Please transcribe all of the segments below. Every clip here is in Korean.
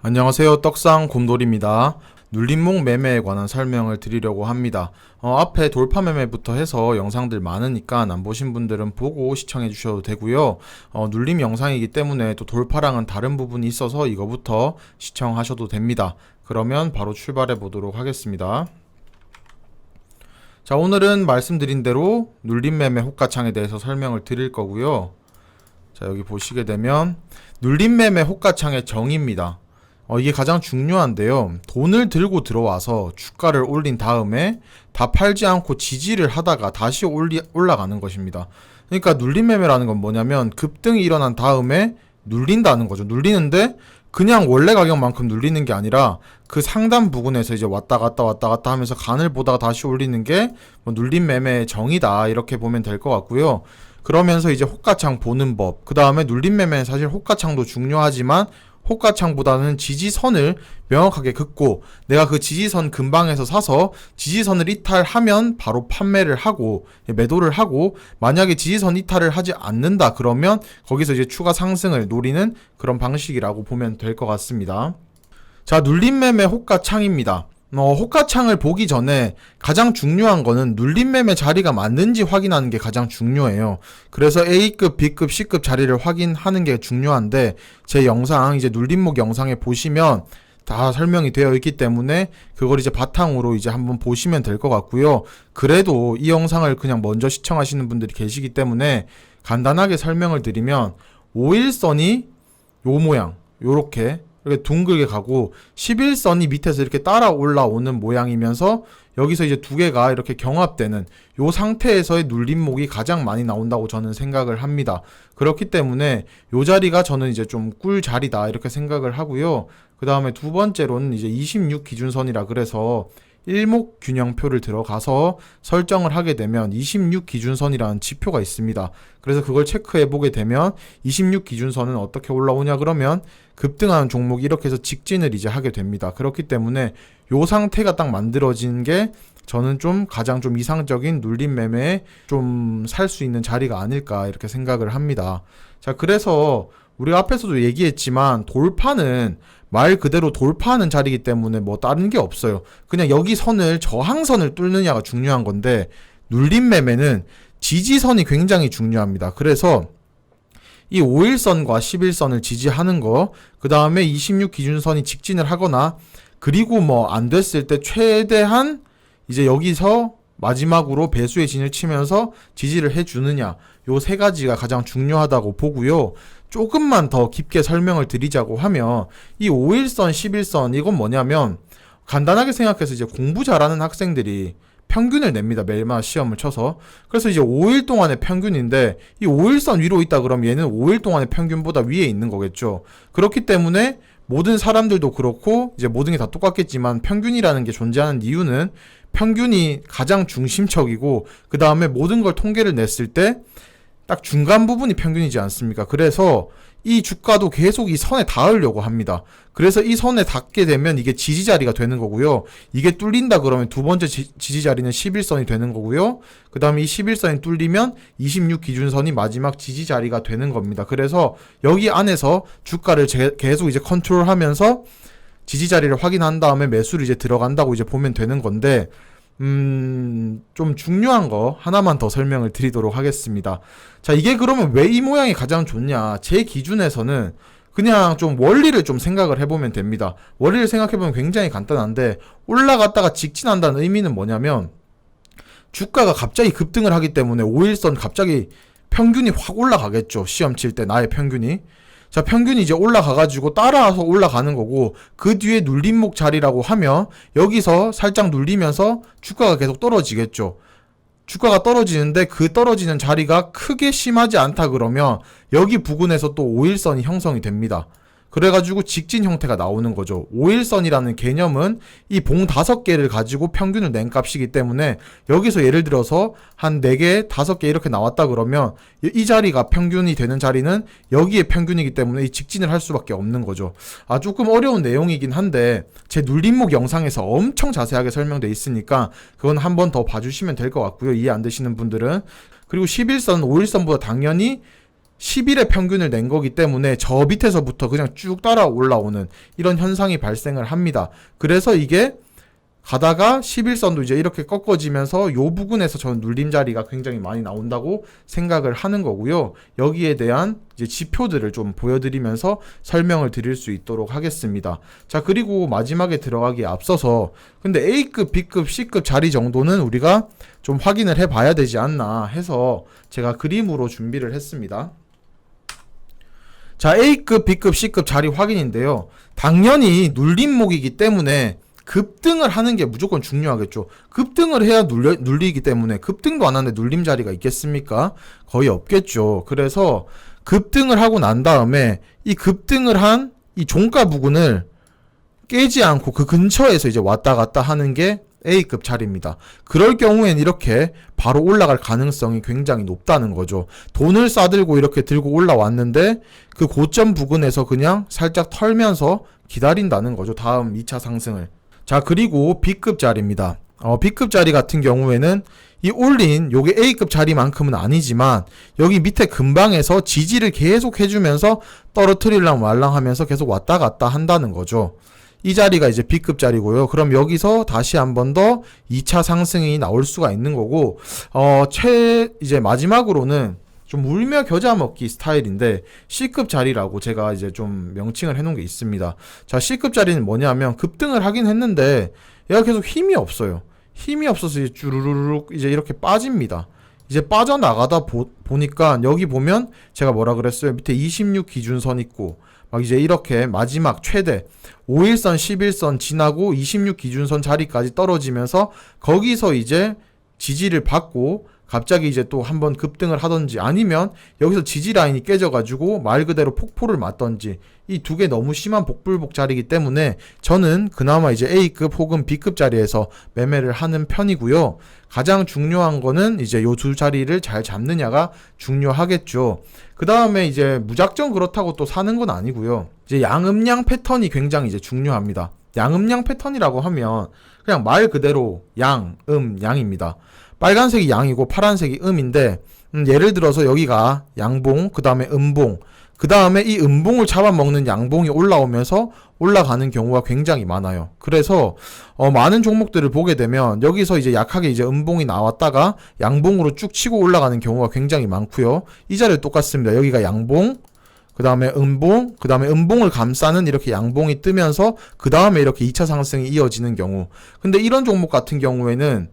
안녕하세요. 떡상 곰돌입니다. 눌림목 매매에 관한 설명을 드리려고 합니다. 어, 앞에 돌파 매매부터 해서 영상들 많으니까 안 보신 분들은 보고 시청해 주셔도 되고요. 어, 눌림 영상이기 때문에 또 돌파랑은 다른 부분이 있어서 이거부터 시청하셔도 됩니다. 그러면 바로 출발해 보도록 하겠습니다. 자, 오늘은 말씀드린 대로 눌림 매매 호가창에 대해서 설명을 드릴 거고요. 자, 여기 보시게 되면 눌림 매매 호가창의 정의입니다. 어, 이게 가장 중요한데요. 돈을 들고 들어와서 주가를 올린 다음에 다 팔지 않고 지지를 하다가 다시 올리, 올라가는 것입니다. 그러니까 눌림 매매라는 건 뭐냐면 급등이 일어난 다음에 눌린다는 거죠. 눌리는데 그냥 원래 가격만큼 눌리는 게 아니라 그 상단 부근에서 이제 왔다 갔다 왔다 갔다 하면서 간을 보다가 다시 올리는 게 뭐 눌림 매매의 정이다 이렇게 보면 될 것 같고요. 그러면서 이제 호가창 보는 법, 그 다음에 눌림 매매는 사실 호가창도 중요하지만 호가창보다는 지지선을 명확하게 긋고 내가 그 지지선 근방에서 사서 지지선을 이탈하면 바로 판매를 하고 매도를 하고 만약에 지지선 이탈을 하지 않는다 그러면 거기서 이제 추가 상승을 노리는 그런 방식이라고 보면 될 것 같습니다. 자, 눌림매매 호가창입니다. 어, 호가창을 보기 전에 가장 중요한 거는 눌림매매 자리가 맞는지 확인하는 게 가장 중요해요. 그래서 A급, B급, C급 자리를 확인하는 게 중요한데 제 영상 이제 눌림목 영상에 보시면 다 설명이 되어 있기 때문에 그걸 이제 바탕으로 이제 한번 보시면 될 것 같고요. 그래도 이 영상을 그냥 먼저 시청하시는 분들이 계시기 때문에 간단하게 설명을 드리면 5일선이 요 모양 요렇게 이렇게 둥글게 가고 11선이 밑에서 이렇게 따라 올라오는 모양이면서 여기서 이제 두 개가 이렇게 경합되는 요 상태에서의 눌림목이 가장 많이 나온다고 저는 생각을 합니다. 그렇기 때문에 요 자리가 저는 이제 좀 꿀 자리다 이렇게 생각을 하고요. 그 다음에 두 번째로는 이제 26 기준선이라 그래서 일목 균형표를 들어가서 설정을 하게 되면 26 기준선이라는 지표가 있습니다. 그래서 그걸 체크해 보게 되면 26 기준선은 어떻게 올라오냐 그러면 급등하는 종목이 이렇게 해서 직진을 이제 하게 됩니다. 그렇기 때문에 요 상태가 딱 만들어진 게 저는 좀 가장 좀 이상적인 눌림 매매에 좀 살 수 있는 자리가 아닐까 이렇게 생각을 합니다. 자, 그래서 우리가 앞에서도 얘기했지만 돌파는 말 그대로 돌파하는 자리이기 때문에 뭐 다른 게 없어요. 그냥 여기 선을 저항선을 뚫느냐가 중요한 건데 눌림 매매는 지지선이 굉장히 중요합니다. 그래서 이 5일선과 11선을 지지하는 거, 그 다음에 26 기준선이 직진을 하거나, 그리고 뭐 안 됐을 때 최대한 이제 여기서 마지막으로 배수의 진을 치면서 지지를 해주느냐, 요 세 가지가 가장 중요하다고 보고요. 조금만 더 깊게 설명을 드리자고 하면, 이 5일선, 11선, 이건 뭐냐면, 간단하게 생각해서 이제 공부 잘하는 학생들이 평균을 냅니다. 매일마다 시험을 쳐서. 그래서 이제 5일 동안의 평균인데 이 5일선 위로 있다 그러면 얘는 5일 동안의 평균보다 위에 있는 거겠죠. 그렇기 때문에 모든 사람들도 그렇고 이제 모든 게 다 똑같겠지만 평균이라는 게 존재하는 이유는 평균이 가장 중심적이고 그 다음에 모든 걸 통계를 냈을 때 딱 중간 부분이 평균이지 않습니까? 그래서 이 주가도 계속 이 선에 닿으려고 합니다. 그래서 이 선에 닿게 되면 이게 지지 자리가 되는 거고요. 이게 뚫린다 그러면 두 번째 지, 지 자리는 11선이 되는 거고요. 그 다음에 이 11선이 뚫리면 26 기준선이 마지막 지지 자리가 되는 겁니다. 그래서 여기 안에서 주가를 제, 계속 이제 컨트롤하면서 지지 자리를 확인한 다음에 매수를 이제 들어간다고 이제 보면 되는 건데 음, 좀 중요한 거 하나만 더 설명을 드리도록 하겠습니다. 자, 이게 그러면 왜 이 모양이 가장 좋냐? 제 기준에서는 그냥 좀 원리를 좀 생각을 해보면 됩니다. 원리를 생각해보면 굉장히 간단한데, 올라갔다가 직진한다는 의미는 뭐냐면, 주가가 갑자기 급등을 하기 때문에 5일선 갑자기 평균이 확 올라가겠죠. 시험 칠 때 나의 평균이. 자, 평균이 이제 올라가가지고 따라와서 올라가는 거고, 그 뒤에 눌림목 자리라고 하면, 여기서 살짝 눌리면서 주가가 계속 떨어지겠죠. 주가가 떨어지는데 그 떨어지는 자리가 크게 심하지 않다 그러면, 여기 부근에서 또 5일선이 형성이 됩니다. 그래가지고 직진 형태가 나오는 거죠. 5일선이라는 개념은 이 봉 다섯 개를 가지고 평균을 낸 값이기 때문에 여기서 예를 들어서 한 4개, 5개 이렇게 나왔다 그러면 이 자리가 평균이 되는 자리는 여기에 평균이기 때문에 이 직진을 할 수밖에 없는 거죠. 아, 조금 어려운 내용이긴 한데 제 눌림목 영상에서 엄청 자세하게 설명돼 있으니까 그건 한 번 더 봐주시면 될 것 같고요. 이해 안 되시는 분들은. 그리고 11선, 5일선보다 당연히 10일의 평균을 낸 거기 때문에 저 밑에서부터 그냥 쭉 따라 올라오는 이런 현상이 발생을 합니다. 그래서 이게 가다가 11선도 이제 이렇게 꺾어지면서 요 부분에서 저는 눌림 자리가 굉장히 많이 나온다고 생각을 하는 거고요. 여기에 대한 이제 지표들을 좀 보여드리면서 설명을 드릴 수 있도록 하겠습니다. 자, 그리고 마지막에 들어가기에 앞서서 근데 A급, B급, C급 자리 정도는 우리가 좀 확인을 해 봐야 되지 않나 해서 제가 그림으로 준비를 했습니다. 자, A급, B급, C급 자리 확인인데요. 당연히 눌림목이기 때문에 급등을 하는 게 무조건 중요하겠죠. 급등을 해야 눌려, 눌리기 때문에 급등도 안 하는데 눌림 자리가 있겠습니까? 거의 없겠죠. 그래서 급등을 하고 난 다음에 이 급등을 한 이 종가 부근을 깨지 않고 그 근처에서 이제 왔다 갔다 하는 게 A급 자리입니다. 그럴 경우엔 이렇게 바로 올라갈 가능성이 굉장히 높다는 거죠. 돈을 싸들고 이렇게 들고 올라왔는데 그 고점 부근에서 그냥 살짝 털면서 기다린다는 거죠. 다음 2차 상승을. 자, 그리고 B급 자리입니다. 어, B급 자리 같은 경우에는 이 올린 요게 A급 자리만큼은 아니지만 여기 밑에 근방에서 지지를 계속 해주면서 떨어뜨리려면 말랑 하면서 계속 왔다 갔다 한다는 거죠. 이 자리가 이제 B급 자리고요. 그럼 여기서 다시 한 번 더 2차 상승이 나올 수가 있는 거고, 어, 최, 이제 마지막으로는 좀 울며 겨자 먹기 스타일인데 C급 자리라고 제가 이제 좀 명칭을 해놓은 게 있습니다. 자, C급 자리는 뭐냐면 급등을 하긴 했는데 얘가 계속 힘이 없어요. 힘이 없어서 이제 쭈루루룩 이제 이렇게 빠집니다. 이제 빠져나가다 보, 보니까 여기 보면 제가 뭐라 그랬어요? 밑에 26 기준선 있고 막 이제 이렇게 마지막 최대 5일선, 11선 지나고 26 기준선 자리까지 떨어지면서 거기서 이제 지지를 받고 갑자기 이제 또 한번 급등을 하던지 아니면 여기서 지지 라인이 깨져가지고 말 그대로 폭포를 맞던지 이 두 개 너무 심한 복불복 자리이기 때문에 저는 그나마 이제 A급 혹은 B급 자리에서 매매를 하는 편이고요. 가장 중요한 거는 이제 요 두 자리를 잘 잡느냐가 중요하겠죠. 그 다음에 이제 무작정 그렇다고 또 사는 건 아니고요. 이제 양음양 패턴이 굉장히 이제 중요합니다. 양음양 패턴이라고 하면 그냥 말 그대로 양, 음, 양입니다. 빨간색이 양이고 파란색이 음인데 음, 예를 들어서 여기가 양봉, 그 다음에 음봉, 그 다음에 이 음봉을 잡아먹는 양봉이 올라오면서 올라가는 경우가 굉장히 많아요. 그래서 어, 많은 종목들을 보게 되면 여기서 이제 약하게 이제 음봉이 나왔다가 양봉으로 쭉 치고 올라가는 경우가 굉장히 많고요. 이 자리 똑같습니다. 여기가 양봉, 그 다음에 음봉, 그 다음에 음봉을 감싸는 이렇게 양봉이 뜨면서 그 다음에 이렇게 2차 상승이 이어지는 경우. 근데 이런 종목 같은 경우에는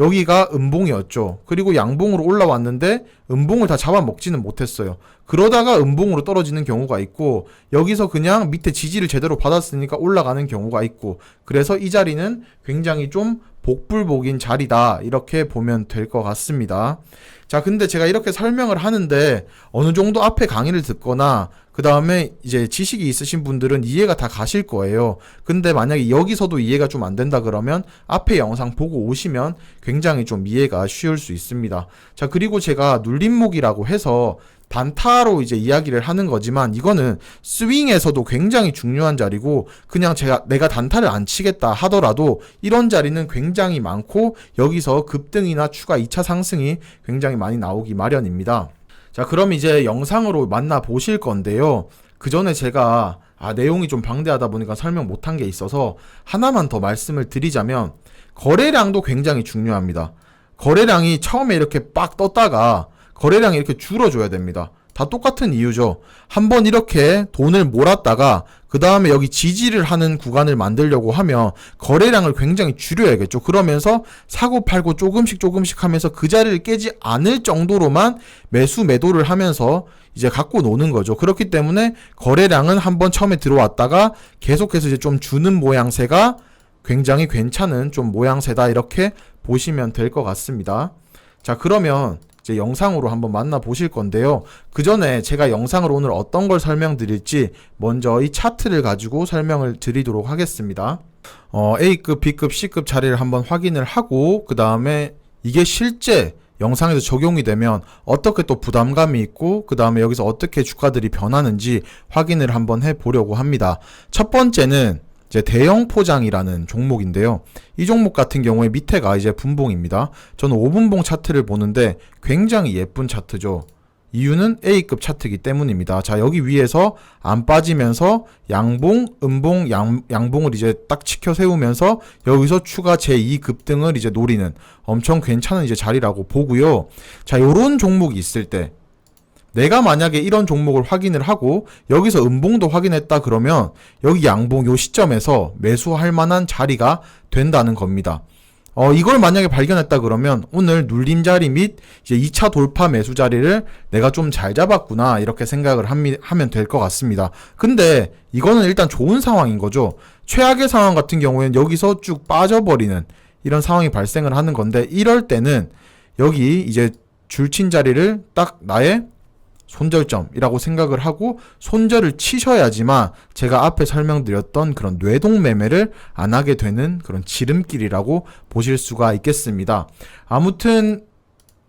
여기가 음봉이었죠. 그리고 양봉으로 올라왔는데 음봉을 다 잡아먹지는 못했어요. 그러다가 음봉으로 떨어지는 경우가 있고 여기서 그냥 밑에 지지를 제대로 받았으니까 올라가는 경우가 있고 그래서 이 자리는 굉장히 좀 복불복인 자리다 이렇게 보면 될 것 같습니다. 자 근데 제가 이렇게 설명을 하는데 어느 정도 앞에 강의를 듣거나 그 다음에 이제 지식이 있으신 분들은 이해가 다 가실 거예요. 근데 만약에 여기서도 이해가 좀 안 된다 그러면 앞에 영상 보고 오시면 굉장히 좀 이해가 쉬울 수 있습니다. 자, 그리고 제가 눌림목이라고 해서 단타로 이제 이야기를 하는 거지만 이거는 스윙에서도 굉장히 중요한 자리고 그냥 제가 내가 단타를 안 치겠다 하더라도 이런 자리는 굉장히 많고 여기서 급등이나 추가 2차 상승이 굉장히 많이 나오기 마련입니다. 자, 그럼 이제 영상으로 만나 보실 건데요. 그 전에 제가 아, 내용이 좀 방대하다 보니까 설명 못한 게 있어서 하나만 더 말씀을 드리자면 거래량도 굉장히 중요합니다. 거래량이 처음에 이렇게 빡 떴다가 거래량이 이렇게 줄어줘야 됩니다. 다 똑같은 이유죠. 한번 이렇게 돈을 몰았다가 그 다음에 여기 지지를 하는 구간을 만들려고 하면 거래량을 굉장히 줄여야겠죠. 그러면서 사고 팔고 조금씩 조금씩 하면서 그 자리를 깨지 않을 정도로만 매수 매도를 하면서 이제 갖고 노는 거죠. 그렇기 때문에 거래량은 한번 처음에 들어왔다가 계속해서 이제 좀 주는 모양새가 굉장히 괜찮은 좀 모양새다 이렇게 보시면 될 것 같습니다. 자, 그러면 이제 영상으로 한번 만나 보실 건데요. 그 전에 제가 영상으로 오늘 어떤 걸 설명드릴지 먼저 이 차트를 가지고 설명을 드리도록 하겠습니다. 어, A급, B급, C급 자리를 한번 확인을 하고 그 다음에 이게 실제 영상에서 적용이 되면 어떻게 또 부담감이 있고 그 다음에 여기서 어떻게 주가들이 변하는지 확인을 한번 해 보려고 합니다. 첫 번째는 이제 대형 포장이라는 종목인데요. 이 종목 같은 경우에 밑에가 이제 분봉입니다. 저는 5분봉 차트를 보는데 굉장히 예쁜 차트죠. 이유는 A급 차트이기 때문입니다. 자, 여기 위에서 안 빠지면서 양봉, 음봉, 양, 양봉을 이제 딱 치켜 세우면서 여기서 추가 제2급 등을 이제 노리는 엄청 괜찮은 이제 자리라고 보고요. 자, 요런 종목이 있을 때 내가 만약에 이런 종목을 확인을 하고 여기서 음봉도 확인했다 그러면 여기 양봉 요 시점에서 매수할 만한 자리가 된다는 겁니다. 어, 이걸 만약에 발견했다 그러면 오늘 눌림 자리 및 이제 2차 돌파 매수 자리를 내가 좀 잘 잡았구나 이렇게 생각을 합니, 하면 될 것 같습니다. 근데 이거는 일단 좋은 상황인 거죠. 최악의 상황 같은 경우에는 여기서 쭉 빠져버리는 이런 상황이 발생을 하는 건데 이럴 때는 여기 이제 줄친 자리를 딱 나의 손절점이라고 생각을 하고 손절을 치셔야지만 제가 앞에 설명드렸던 그런 뇌동 매매를 안 하게 되는 그런 지름길이라고 보실 수가 있겠습니다. 아무튼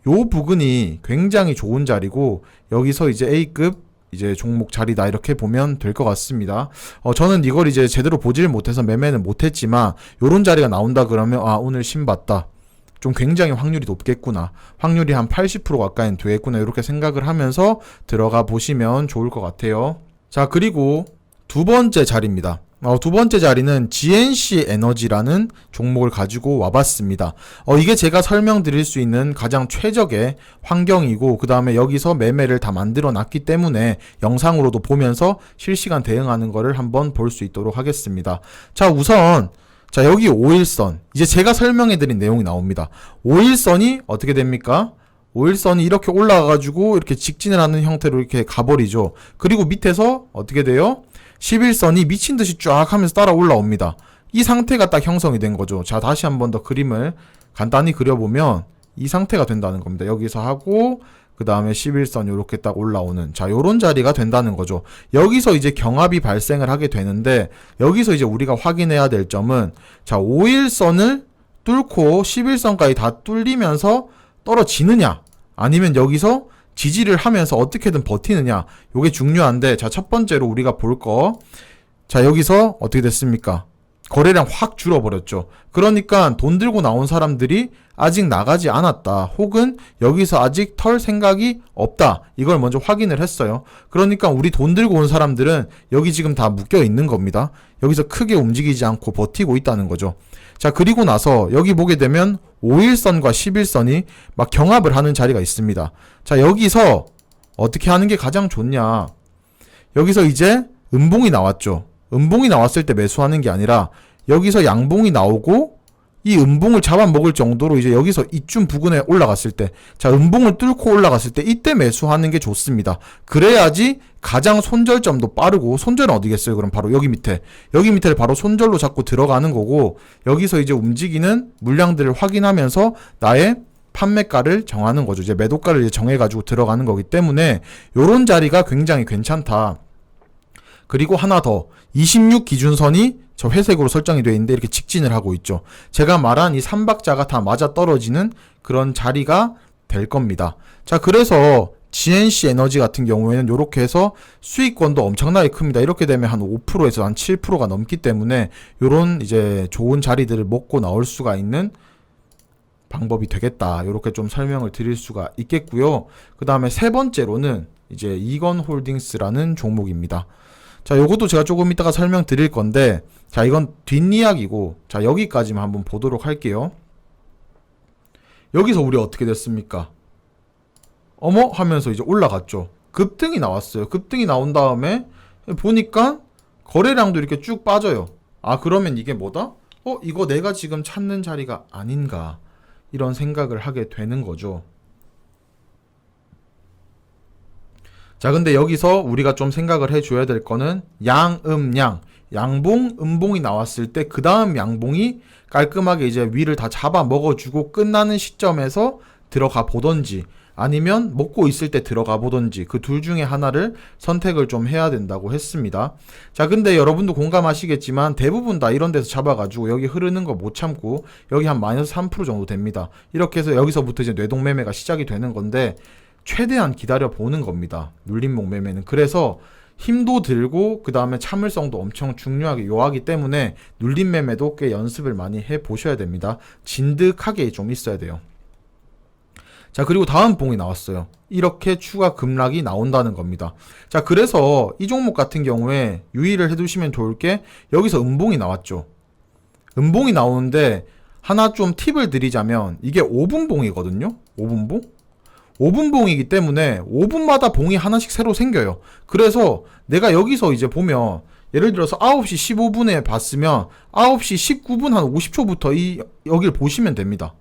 요 부근이 굉장히 좋은 자리고 여기서 이제 A급 이제 종목 자리다 이렇게 보면 될 것 같습니다. 어, 저는 이걸 이제 제대로 보질 못해서 매매는 못했지만 요런 자리가 나온다 그러면 아 오늘 신 봤다 좀 굉장히 확률이 높겠구나. 확률이 한 80% 가까이 되겠구나. 이렇게 생각을 하면서 들어가 보시면 좋을 것 같아요. 자, 그리고 두 번째 자리입니다. 어, 두 번째 자리는 GNC 에너지라는 종목을 가지고 와봤습니다. 어, 이게 제가 설명드릴 수 있는 가장 최적의 환경이고, 그 다음에 여기서 매매를 다 만들어 놨기 때문에 영상으로도 보면서 실시간 대응하는 거를 한번 볼 수 있도록 하겠습니다. 자, 우선 자, 여기 5일선. 이제 제가 설명해 드린 내용이 나옵니다. 5일선이 어떻게 됩니까? 5일선이 이렇게 올라가가지고 이렇게 직진을 하는 형태로 이렇게 가버리죠. 그리고 밑에서 어떻게 돼요? 11선이 미친 듯이 쫙 하면서 따라 올라옵니다. 이 상태가 딱 형성이 된 거죠. 자, 다시 한 번 더 그림을 간단히 그려보면 이 상태가 된다는 겁니다. 여기서 하고 그 다음에 11선 이렇게 딱 올라오는 자 요런 자리가 된다는 거죠. 여기서 이제 경합이 발생을 하게 되는데 여기서 이제 우리가 확인해야 될 점은 자 5일선을 뚫고 11선까지 다 뚫리면서 떨어지느냐 아니면 여기서 지지를 하면서 어떻게든 버티느냐 요게 중요한데 자 첫 번째로 우리가 볼 거. 자 여기서 어떻게 됐습니까 거래량 확 줄어버렸죠. 그러니까 돈 들고 나온 사람들이 아직 나가지 않았다. 혹은 여기서 아직 털 생각이 없다. 이걸 먼저 확인을 했어요. 그러니까 우리 돈 들고 온 사람들은 여기 지금 다 묶여 있는 겁니다. 여기서 크게 움직이지 않고 버티고 있다는 거죠. 자, 그리고 나서 여기 보게 되면 5일선과 11선이 막 경합을 하는 자리가 있습니다. 자, 여기서 어떻게 하는 게 가장 좋냐. 여기서 이제 음봉이 나왔죠. 음봉이 나왔을 때 매수하는 게 아니라 여기서 양봉이 나오고 이 음봉을 잡아먹을 정도로 이제 여기서 이쯤 부근에 올라갔을 때, 자, 음봉을 뚫고 올라갔을 때 이때 매수하는 게 좋습니다. 그래야지 가장 손절점도 빠르고, 손절은 어디겠어요? 그럼 바로 여기 밑에. 여기 밑에를 바로 손절로 잡고 들어가는 거고, 여기서 이제 움직이는 물량들을 확인하면서 나의 판매가를 정하는 거죠. 이제 매도가를 이제 정해가지고 들어가는 거기 때문에, 요런 자리가 굉장히 괜찮다. 그리고 하나 더, 26 기준선이 저 회색으로 설정이 되어 있는데 이렇게 직진을 하고 있죠. 제가 말한 이 삼박자가 다 맞아 떨어지는 그런 자리가 될 겁니다. 자, 그래서 GNC 에너지 같은 경우에는 이렇게 해서 수익권도 엄청나게 큽니다. 이렇게 되면 한 5%에서 한 7%가 넘기 때문에 이런 이제 좋은 자리들을 먹고 나올 수가 있는 방법이 되겠다. 이렇게 좀 설명을 드릴 수가 있겠고요. 그 다음에 세 번째로는 이제 이건 홀딩스라는 종목입니다. 자, 요것도 제가 조금 이따가 설명드릴 건데, 자, 이건 뒷이야기고, 자, 여기까지만 한번 보도록 할게요. 여기서 우리 어떻게 됐습니까? 어머? 하면서 이제 올라갔죠. 급등이 나왔어요. 급등이 나온 다음에, 보니까, 거래량도 이렇게 쭉 빠져요. 아, 그러면 이게 뭐다? 어, 이거 내가 지금 찾는 자리가 아닌가. 이런 생각을 하게 되는 거죠. 자, 근데 여기서 우리가 좀 생각을 해줘야 될 거는 양, 음, 양. 양봉, 음봉이 나왔을 때 그 다음 양봉이 깔끔하게 이제 위를 다 잡아 먹어주고 끝나는 시점에서 들어가 보던지 아니면 먹고 있을 때 들어가 보던지 그 둘 중에 하나를 선택을 좀 해야 된다고 했습니다. 자, 근데 여러분도 공감하시겠지만 대부분 다 이런 데서 잡아가지고 여기 흐르는 거 못 참고 여기 한 마이너스 3% 정도 됩니다. 이렇게 해서 여기서부터 이제 뇌동매매가 시작이 되는 건데 최대한 기다려 보는 겁니다. 눌림목 매매는. 그래서 힘도 들고 그 다음에 참을성도 엄청 중요하게 요하기 때문에 눌림 매매도 꽤 연습을 많이 해 보셔야 됩니다. 진득하게 좀 있어야 돼요. 자, 그리고 다음 봉이 나왔어요. 이렇게 추가 급락이 나온다는 겁니다. 자, 그래서 이 종목 같은 경우에 유의를 해두시면 좋을 게 여기서 음봉이 나왔죠. 음봉이 나오는데 하나 좀 팁을 드리자면 이게 5분 봉이거든요. 5분 봉? 5분 봉이기 때문에 5분마다 봉이 하나씩 새로 생겨요. 그래서 내가 여기서 이제 보면 예를 들어서 9시 15분에 봤으면 9시 19분 한 50초부터 이 여기를 보시면 됩니다.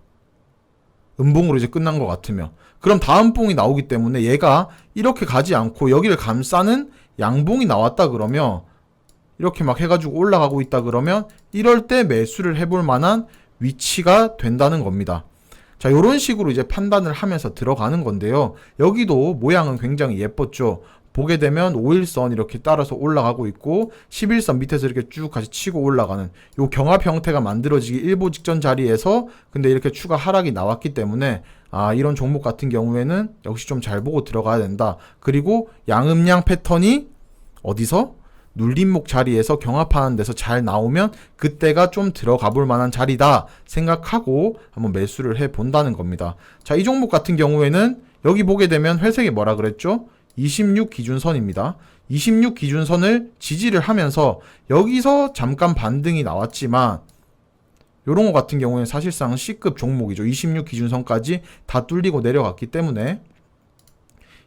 음봉으로 이제 끝난 것 같으면 그럼 다음 봉이 나오기 때문에 얘가 이렇게 가지 않고 여기를 감싸는 양봉이 나왔다 그러면 이렇게 막 해가지고 올라가고 있다 그러면 이럴 때 매수를 해볼 만한 위치가 된다는 겁니다. 자, 요런 식으로 이제 판단을 하면서 들어가는 건데요. 여기도 모양은 굉장히 예뻤죠. 보게 되면 5일선 이렇게 따라서 올라가고 있고 11선 밑에서 이렇게 쭉 같이 치고 올라가는 요 경합 형태가 만들어지기 일보 직전 자리에서 근데 이렇게 추가 하락이 나왔기 때문에 아 이런 종목 같은 경우에는 역시 좀 잘 보고 들어가야 된다. 그리고 양음양 패턴이 어디서 눌림목 자리에서 경합하는 데서 잘 나오면 그때가 좀 들어가 볼 만한 자리다 생각하고 한번 매수를 해 본다는 겁니다. 자, 이 종목 같은 경우에는 여기 보게 되면 회색이 뭐라 그랬죠? 26 기준선입니다. 26 기준선을 지지를 하면서 여기서 잠깐 반등이 나왔지만 요런 거 같은 경우에는 사실상 C급 종목이죠. 26 기준선까지 다 뚫리고 내려갔기 때문에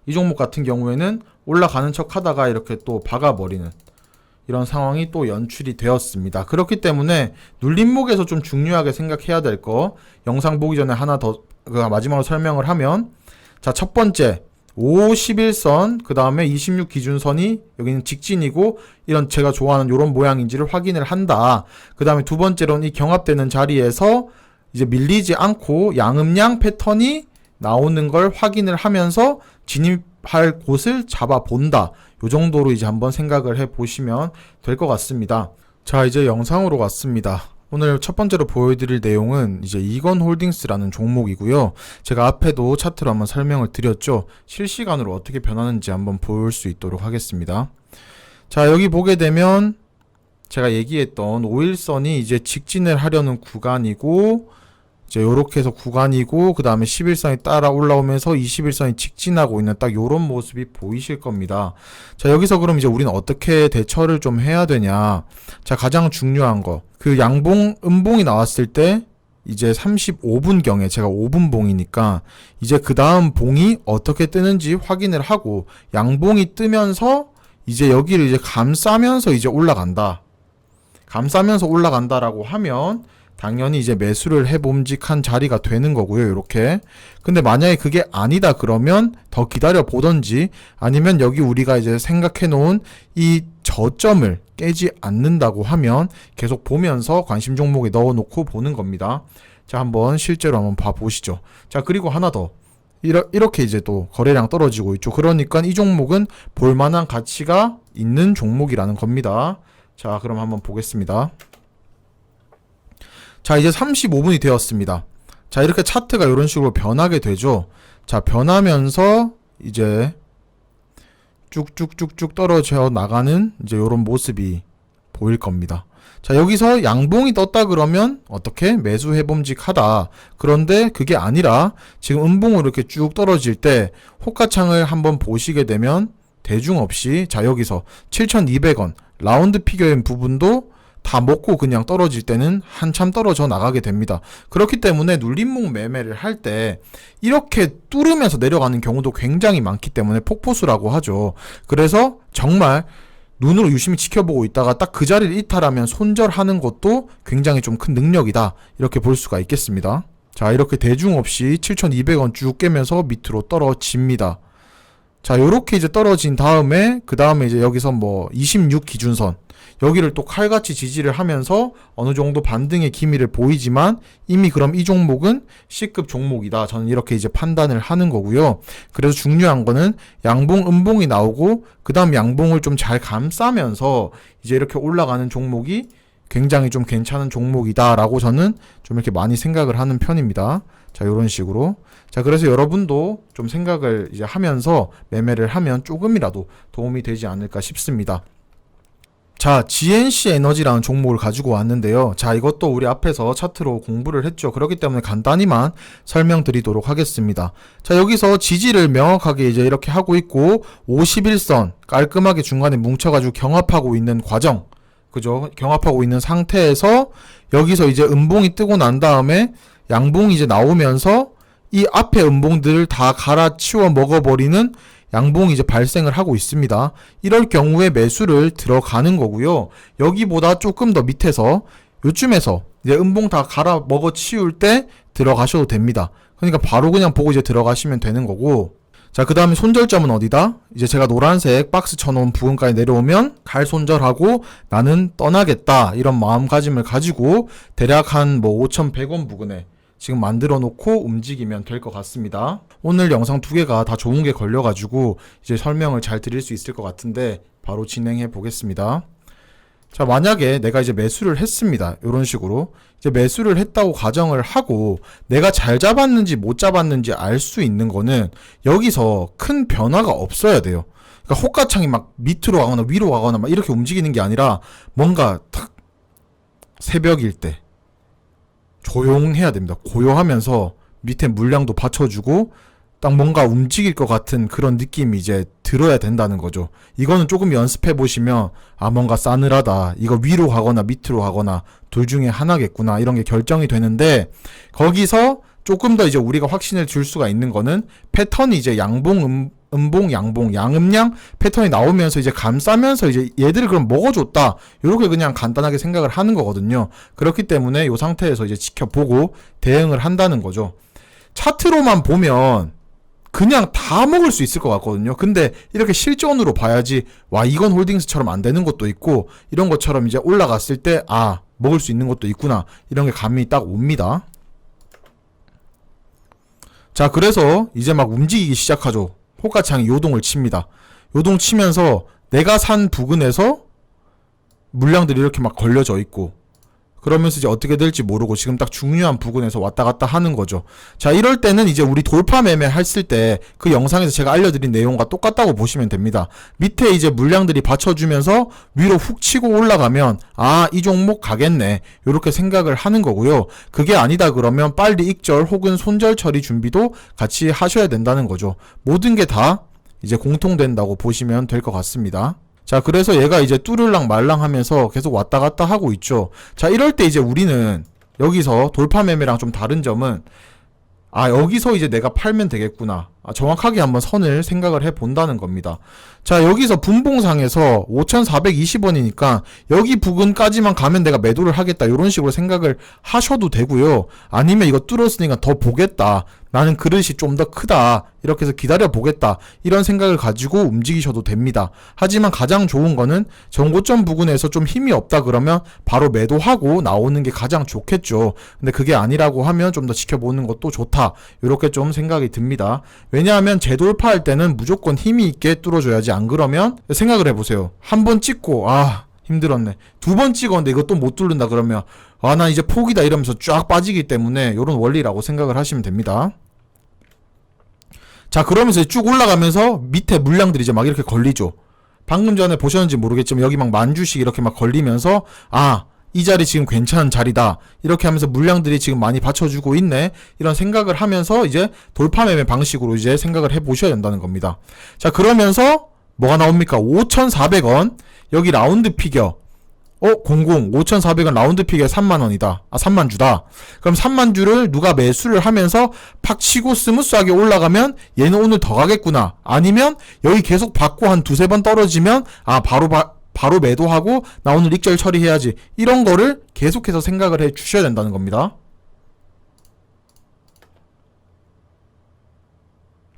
이 종목 같은 경우에는 올라가는 척 하다가 이렇게 또 박아버리는 이런 상황이 또 연출이 되었습니다. 그렇기 때문에 눌림목에서 좀 중요하게 생각해야 될 거 영상 보기 전에 하나 더그 마지막으로 설명을 하면 자 첫 번째 5, 11선 그 다음에 26 기준선이 여기는 직진이고 이런 제가 좋아하는 이런 모양인지를 확인을 한다. 그 다음에 두 번째로는 이 경합되는 자리에서 이제 밀리지 않고 양음양 패턴이 나오는 걸 확인을 하면서 진입할 곳을 잡아 본다. 요 정도로 이제 한번 생각을 해 보시면 될 것 같습니다. 자, 이제 영상으로 왔습니다. 오늘 첫 번째로 보여드릴 내용은 이제 이건 홀딩스라는 종목이고요. 제가 앞에도 차트로 한번 설명을 드렸죠. 실시간으로 어떻게 변하는지 한번 볼 수 있도록 하겠습니다. 자, 여기 보게 되면 제가 얘기했던 5일선이 이제 직진을 하려는 구간이고 이제 요렇게 해서 구간이고 그 다음에 11선이 따라 올라오면서 21선이 직진하고 있는 딱 요런 모습이 보이실 겁니다. 자 여기서 그럼 이제 우리는 어떻게 대처를 좀 해야 되냐 자 가장 중요한 거 그 양봉 음봉이 나왔을 때 이제 35분경에 제가 5분 봉이니까 이제 그 다음 봉이 어떻게 뜨는지 확인을 하고 양봉이 뜨면서 이제 여기를 이제 감싸면서 이제 올라간다. 감싸면서 올라간다라고 하면 당연히 이제 매수를 해봄직한 자리가 되는 거고요. 이렇게. 근데 만약에 그게 아니다 그러면 더 기다려 보던지 아니면 여기 우리가 이제 생각해 놓은 이 저점을 깨지 않는다고 하면 계속 보면서 관심 종목에 넣어 놓고 보는 겁니다. 자, 한번 실제로 한번 봐 보시죠. 자, 그리고 하나 더. 이러, 이렇게 이제 또 거래량 떨어지고 있죠. 그러니까 이 종목은 볼만한 가치가 있는 종목이라는 겁니다. 자, 그럼 한번 보겠습니다. 자, 이제 35분이 되었습니다. 자, 이렇게 차트가 이런 식으로 변하게 되죠. 자, 변하면서 이제 쭉쭉쭉쭉 떨어져 나가는 이제 이런 모습이 보일 겁니다. 자, 여기서 양봉이 떴다 그러면 어떻게 매수 해봄직하다. 그런데 그게 아니라 지금 음봉으로 이렇게 쭉 떨어질 때 호가창을 한번 보시게 되면 대중 없이 자, 여기서 7,200원 라운드 피겨인 부분도 다 먹고 그냥 떨어질 때는 한참 떨어져 나가게 됩니다. 그렇기 때문에 눌림목 매매를 할 때 이렇게 뚫으면서 내려가는 경우도 굉장히 많기 때문에 폭포수라고 하죠. 그래서 정말 눈으로 유심히 지켜보고 있다가 딱 그 자리를 이탈하면 손절하는 것도 굉장히 좀 큰 능력이다. 이렇게 볼 수가 있겠습니다. 자, 이렇게 대중 없이 7,200원 쭉 깨면서 밑으로 떨어집니다. 자, 요렇게 이제 떨어진 다음에 그 다음에 이제 여기서 뭐 26 기준선 여기를 또 칼같이 지지를 하면서 어느 정도 반등의 기미를 보이지만 이미 그럼 이 종목은 C급 종목이다. 저는 이렇게 이제 판단을 하는 거고요. 그래서 중요한 거는 양봉, 음봉이 나오고 그 다음 양봉을 좀 잘 감싸면서 이제 이렇게 올라가는 종목이 굉장히 좀 괜찮은 종목이다라고 저는 좀 이렇게 많이 생각을 하는 편입니다. 자, 이런 식으로. 자, 그래서 여러분도 좀 생각을 이제 하면서 매매를 하면 조금이라도 도움이 되지 않을까 싶습니다. 자, GNC 에너지라는 종목을 가지고 왔는데요. 자, 이것도 우리 앞에서 차트로 공부를 했죠. 그렇기 때문에 간단히만 설명드리도록 하겠습니다. 자, 여기서 지지를 명확하게 이제 이렇게 하고 있고, 51선 깔끔하게 중간에 뭉쳐 가지고 경합하고 있는 과정. 그죠? 경합하고 있는 상태에서 여기서 이제 음봉이 뜨고 난 다음에 양봉이 이제 나오면서 이 앞에 음봉들을 다 갈아치워 먹어버리는 양봉이 이제 발생을 하고 있습니다. 이럴 경우에 매수를 들어가는 거고요. 여기보다 조금 더 밑에서 요쯤에서 이제 음봉 다 갈아 먹어 치울 때 들어가셔도 됩니다. 그러니까 바로 그냥 보고 이제 들어가시면 되는 거고. 자, 그 다음에 손절점은 어디다? 이제 제가 노란색 박스 쳐놓은 부분까지 내려오면 갈 손절하고 나는 떠나겠다. 이런 마음가짐을 가지고 대략 한 뭐 5,100원 부근에 지금 만들어 놓고 움직이면 될 것 같습니다. 오늘 영상 두 개가 다 좋은 게 걸려가지고 이제 설명을 잘 드릴 수 있을 것 같은데 바로 진행해 보겠습니다. 자, 만약에 내가 이제 매수를 했습니다. 이런 식으로. 이제 매수를 했다고 가정을 하고 내가 잘 잡았는지 못 잡았는지 알 수 있는 거는 여기서 큰 변화가 없어야 돼요. 그러니까 호가창이 막 밑으로 가거나 위로 가거나 막 이렇게 움직이는 게 아니라 뭔가 탁 새벽일 때 조용해야 됩니다. 고요하면서 밑에 물량도 받쳐주고 딱 뭔가 움직일 것 같은 그런 느낌이 이제 들어야 된다는 거죠. 이거는 조금 연습해 보시면 아 뭔가 싸늘하다. 이거 위로 가거나 밑으로 가거나 둘 중에 하나겠구나. 이런 게 결정이 되는데 거기서 조금 더 이제 우리가 확신을 줄 수가 있는 거는 패턴이 이제 양봉 음, 음봉 양봉 양음양 패턴이 나오면서 이제 감싸면서 이제 얘들을 그럼 먹어줬다 이렇게 그냥 간단하게 생각을 하는 거거든요 그렇기 때문에 이 상태에서 이제 지켜보고 대응을 한다는 거죠 차트로만 보면 그냥 다 먹을 수 있을 것 같거든요. 근데 이렇게 실전으로 봐야지 와 이건 홀딩스처럼 안 되는 것도 있고 이런 것처럼 이제 올라갔을 때 아 먹을 수 있는 것도 있구나 이런 게 감이 딱 옵니다. 자 그래서 이제 막 움직이기 시작하죠. 호가창이 요동을 칩니다. 요동 치면서 내가 산 부근에서 물량들이 이렇게 막 걸려져 있고 그러면서 이제 어떻게 될지 모르고 지금 딱 중요한 부근에서 왔다 갔다 하는 거죠. 자, 이럴 때는 이제 우리 돌파 매매 했을 때 그 영상에서 제가 알려드린 내용과 똑같다고 보시면 됩니다. 밑에 이제 물량들이 받쳐주면서 위로 훅 치고 올라가면 아, 이 종목 가겠네. 이렇게 생각을 하는 거고요. 그게 아니다 그러면 빨리 익절 혹은 손절 처리 준비도 같이 하셔야 된다는 거죠. 모든 게 다 이제 공통된다고 보시면 될 것 같습니다. 자, 그래서 얘가 이제 뚜를랑 말랑 하면서 계속 왔다 갔다 하고 있죠. 자, 이럴 때 이제 우리는 여기서 돌파 매매랑 좀 다른 점은 아, 여기서 이제 내가 팔면 되겠구나. 아, 정확하게 한번 선을 생각을 해 본다는 겁니다. 자, 여기서 분봉상에서 5,420원이니까 여기 부근까지만 가면 내가 매도를 하겠다. 이런 식으로 생각을 하셔도 되고요. 아니면 이거 뚫었으니까 더 보겠다. 나는 그릇이 좀 더 크다. 이렇게 해서 기다려 보겠다. 이런 생각을 가지고 움직이셔도 됩니다. 하지만 가장 좋은 거는 정고점 부근에서 좀 힘이 없다 그러면 바로 매도하고 나오는 게 가장 좋겠죠. 근데 그게 아니라고 하면 좀 더 지켜보는 것도 좋다. 이렇게 좀 생각이 듭니다. 왜냐하면 재돌파할 때는 무조건 힘이 있게 뚫어줘야지 안 그러면 생각을 해보세요. 한 번 찍고 아 힘들었네. 두 번 찍었는데 이것도 못 뚫는다 그러면 아 나 이제 포기다 이러면서 쫙 빠지기 때문에 이런 원리라고 생각을 하시면 됩니다. 자 그러면서 쭉 올라가면서 밑에 물량들이 이제 막 이렇게 걸리죠. 방금 전에 보셨는지 모르겠지만 여기 막 만주씩 이렇게 막 걸리면서 아 이 자리 지금 괜찮은 자리다. 이렇게 하면서 물량들이 지금 많이 받쳐주고 있네. 이런 생각을 하면서 이제 돌파 매매 방식으로 이제 생각을 해 보셔야 된다는 겁니다. 자, 그러면서 뭐가 나옵니까? 5,400원. 여기 라운드 피겨. 어, 00, 5,400원 라운드 피겨 3만원이다. 아, 3만주다. 그럼 3만주를 누가 매수를 하면서 팍 치고 스무스하게 올라가면 얘는 오늘 더 가겠구나. 아니면 여기 계속 받고 한 두세 번 떨어지면 아, 바로 바, 바로 매도하고 나 오늘 익절 처리해야지. 이런 거를 계속해서 생각을 해 주셔야 된다는 겁니다.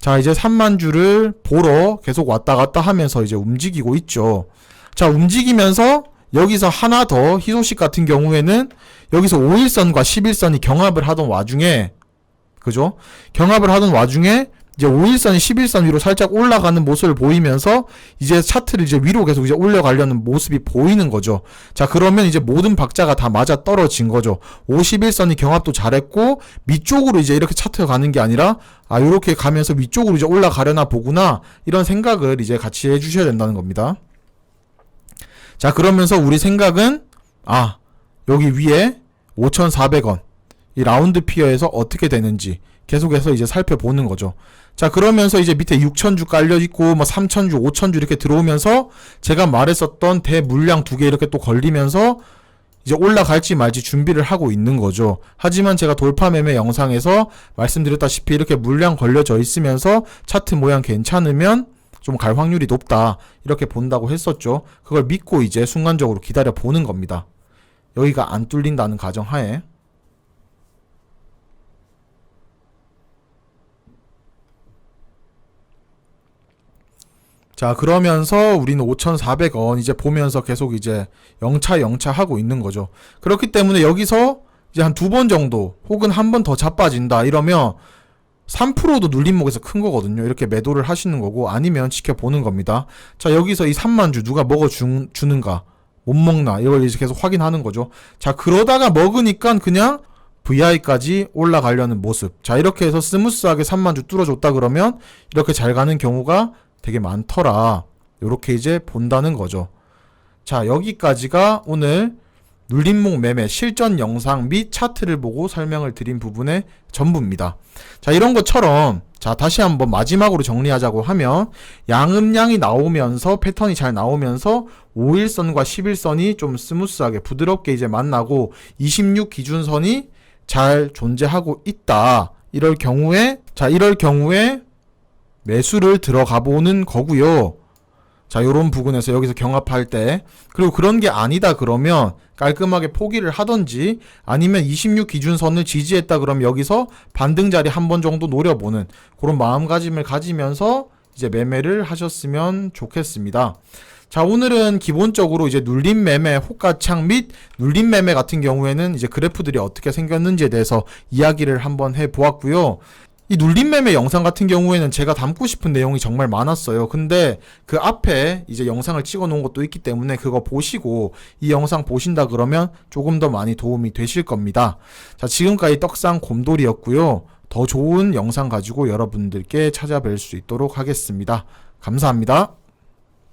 자, 이제 3만 주를 보러 계속 왔다 갔다 하면서 이제 움직이고 있죠. 자, 움직이면서 여기서 하나 더 희소식 같은 경우에는 여기서 5일선과 11선이 경합을 하던 와중에 그죠? 경합을 하던 와중에 이제 5일선이 11선 위로 살짝 올라가는 모습을 보이면서 이제 차트를 이제 위로 계속 이제 올려가려는 모습이 보이는 거죠. 자, 그러면 이제 모든 박자가 다 맞아 떨어진 거죠. 51선이 경합도 잘했고 밑쪽으로 이제 이렇게 차트가 가는 게 아니라 아, 요렇게 가면서 위쪽으로 이제 올라가려나 보구나. 이런 생각을 이제 같이 해 주셔야 된다는 겁니다. 자, 그러면서 우리 생각은 아, 여기 위에 5,400원 이 라운드 피어에서 어떻게 되는지 계속해서 이제 살펴보는 거죠. 자, 그러면서 이제 밑에 6,000주 깔려 있고 뭐 3,000주, 5,000주 이렇게 들어오면서 제가 말했었던 대물량 두 개 이렇게 또 걸리면서 이제 올라갈지 말지 준비를 하고 있는 거죠. 하지만 제가 돌파 매매 영상에서 말씀드렸다시피 이렇게 물량 걸려져 있으면서 차트 모양 괜찮으면 좀 갈 확률이 높다. 이렇게 본다고 했었죠. 그걸 믿고 이제 순간적으로 기다려 보는 겁니다. 여기가 안 뚫린다는 가정하에. 자, 그러면서 우리는 5,400원 이제 보면서 계속 이제 영차 영차 하고 있는 거죠. 그렇기 때문에 여기서 이제 한 두 번 정도 혹은 한 번 더 자빠진다 이러면 3%도 눌림목에서 큰 거거든요. 이렇게 매도를 하시는 거고 아니면 지켜보는 겁니다. 자, 여기서 이 3만 주 누가 먹어 주, 주는가? 못 먹나? 이걸 이제 계속 확인하는 거죠. 자, 그러다가 먹으니까 그냥 VI까지 올라가려는 모습. 자, 이렇게 해서 스무스하게 3만 주 뚫어줬다 그러면 이렇게 잘 가는 경우가 되게 많더라. 요렇게 이제 본다는 거죠. 자, 여기까지가 오늘 눌림목 매매 실전 영상 및 차트를 보고 설명을 드린 부분의 전부입니다. 자, 이런 것처럼 자, 다시 한번 마지막으로 정리하자고 하면 양음량이 나오면서 패턴이 잘 나오면서 5일선과 11선이 좀 스무스하게 부드럽게 이제 만나고 26 기준선이 잘 존재하고 있다. 이럴 경우에 자, 이럴 경우에 매수를 들어가 보는 거고요. 자, 요런 부분에서 여기서 경합할 때 그리고 그런 게 아니다 그러면 깔끔하게 포기를 하던지 아니면 26 기준선을 지지했다 그러면 여기서 반등 자리 한 번 정도 노려보는 그런 마음가짐을 가지면서 이제 매매를 하셨으면 좋겠습니다. 자, 오늘은 기본적으로 이제 눌림 매매, 호가창 및 눌림 매매 같은 경우에는 이제 그래프들이 어떻게 생겼는지에 대해서 이야기를 한번 해 보았고요. 이 눌림 매매 영상 같은 경우에는 제가 담고 싶은 내용이 정말 많았어요. 근데 그 앞에 이제 영상을 찍어 놓은 것도 있기 때문에 그거 보시고 이 영상 보신다 그러면 조금 더 많이 도움이 되실 겁니다. 자, 지금까지 떡상 곰돌이였고요. 더 좋은 영상 가지고 여러분들께 찾아뵐 수 있도록 하겠습니다. 감사합니다.